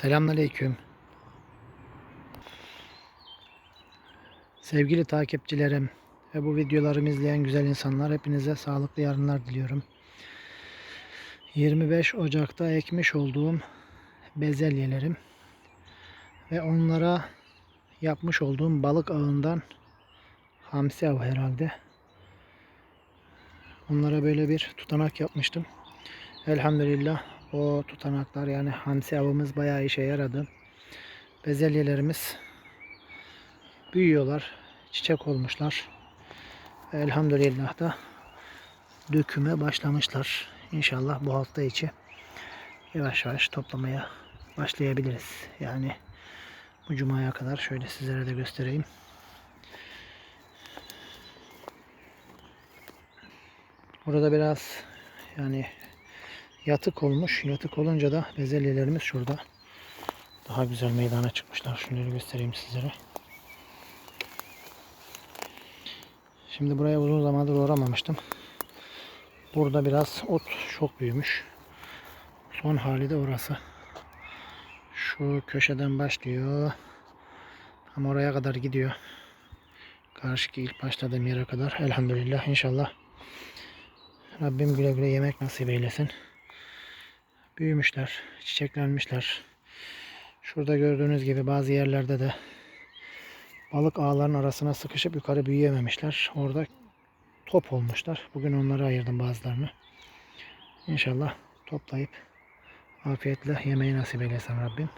Selamünaleyküm. Sevgili takipçilerim ve bu videolarımı izleyen güzel insanlar hepinize sağlıklı yarınlar diliyorum. 25 Ocak'ta ekmiş olduğum bezelyelerim ve onlara yapmış olduğum balık ağından hamsi avı herhalde. Onlara böyle bir tutanak yapmıştım. Elhamdülillah o tutanaklar yani hamsi avımız bayağı işe yaradı. Bezelyelerimiz büyüyorlar. Çiçek olmuşlar. Elhamdülillah da döküme başlamışlar. İnşallah bu hafta içi yavaş yavaş toplamaya başlayabiliriz. Yani bu cumaya kadar şöyle sizlere de göstereyim. Burada biraz yani yatık olmuş. Yatık olunca da bezelyelerimiz şurada. Daha güzel meydana çıkmışlar. Şunları göstereyim sizlere. Şimdi buraya uzun zamandır uğramamıştım. Burada biraz ot çok büyümüş. Son hali de orası. Şu köşeden başlıyor. Tam oraya kadar gidiyor. Karşıki ilk başladığım yere kadar. Elhamdülillah inşallah. Rabbim güle güle yemek nasip eylesin. Büyümüşler, çiçeklenmişler. Şurada gördüğünüz gibi bazı yerlerde de balık ağların arasına sıkışıp yukarı büyüyememişler. Orada top olmuşlar. Bugün onları ayırdım bazılarını. İnşallah toplayıp afiyetle yemeği nasip eylesin Rabbim.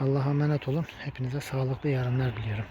Allah'a emanet olun. Hepinize sağlıklı yarınlar diliyorum.